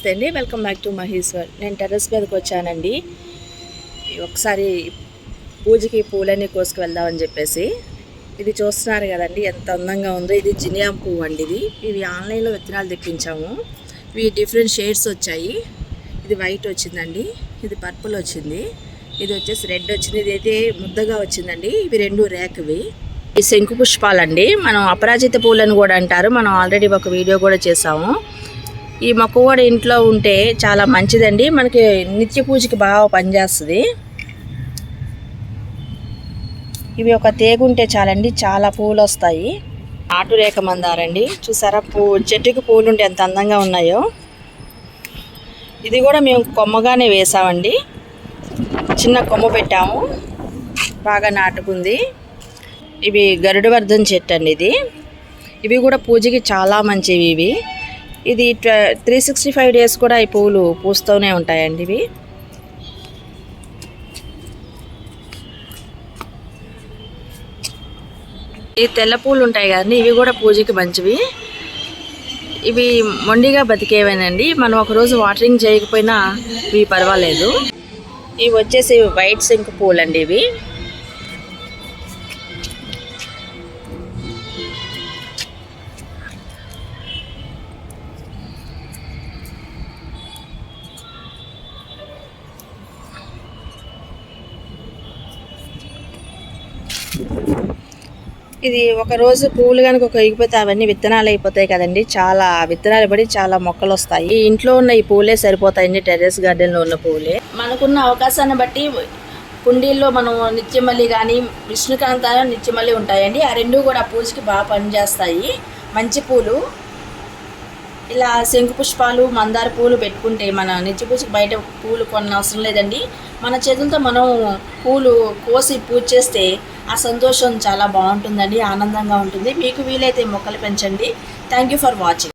నమస్తే అండి. Welcome back to Maheshwar నేను టెర్రస్ మీదకి వచ్చానండి. ఒకసారి పూజకి పూలన్నీ కోసుకు వెళ్దామని చెప్పేసి. ఇది చూస్తున్నారు కదండి ఎంత అందంగా ఉందో. ఇది జినియా పువ్వు అండి ఇది. ఇవి ఆన్లైన్లో విత్తనాలు తెప్పించాము. ఇవి డిఫరెంట్ షేడ్స్ వచ్చాయి. ఇది వైట్ వచ్చిందండి. ఇది పర్పుల్ వచ్చింది. ఇది వచ్చేసి రెడ్ వచ్చింది. ఇది అయితే ముద్దగా వచ్చిందండి. ఇవి రెండు ర్యాక్వి. ఈ శంకు పుష్పాలండి. మనం అపరాజిత పూలను కూడా అంటారు. మనం ఆల్రెడీ ఒక వీడియో కూడా చేసాము ఈ మొక్క కూడా ఇంట్లో ఉంటే చాలా మంచిదండి. మనకి నిత్య పూజకి బాగా పనిచేస్తుంది. ఇవి ఒక తేగు ఉంటే చాలండి చాలా పూలు వస్తాయి ఆటు రేఖ మందారండి. చూసారా? పూ చెట్టుకి పూలు ఉంటే ఎంత అందంగా ఉన్నాయో. ఇది కూడా మేము కొమ్మగానే వేసామండి. చిన్న కొమ్మ పెట్టాము. బాగా నాటుకుంది. ఇవి గరుడవర్ధన్ చెట్టు అండి ఇది. ఇవి కూడా పూజకి చాలా మంచివి ఇవి. ఇది త్రీ సిక్స్టీ ఫైవ్ డేస్ కూడా ఈ పువ్వులు పూస్తూనే ఉంటాయండి ఇవి. ఈ తెల్ల పూలు ఉంటాయి కదండి ఇవి కూడా పూజకి మంచివి. ఇవి మొండిగా బతికేవేనండి మనం ఒకరోజు వాటరింగ్ చేయకపోయినా ఇవి పర్వాలేదు. ఇవి వచ్చేసి వైట్ సింక్ పూలు అండి ఇవి. ఇది ఒక రోజు పువ్వులు కనుక ఒక ఎగిపోతే అవన్నీ విత్తనాలు అయిపోతాయి కదండి. చాలా విత్తనాలు పడి చాలా మొక్కలు వస్తాయి. ఈ ఇంట్లో ఉన్న ఈ పూలే సరిపోతాయండి టెర్రస్ గార్డెన్లో ఉన్న పూలే. మనకున్న అవకాశాన్ని బట్టి కుండీల్లో మనం నిత్యమల్లి కానీ విష్ణుకాంత నిత్యమల్లి ఉంటాయండి. ఆ రెండు కూడా పూజకి బాగా పనిచేస్తాయి. మంచి పూలు. ఇలా శంకు పుష్పాలు మందార పూలు పెట్టుకుంటే మన నిత్య పూజకి బయట పూలు కొన్న అవసరం లేదండి. మన చేతులతో మనం పూలు కోసి పూజ చేస్తే ఆ సంతోషం చాలా బాగుంటుందండి ఆనందంగా ఉంటుంది. మీకు వీలైతే మొక్కలు పెంచండి. Thank you for watching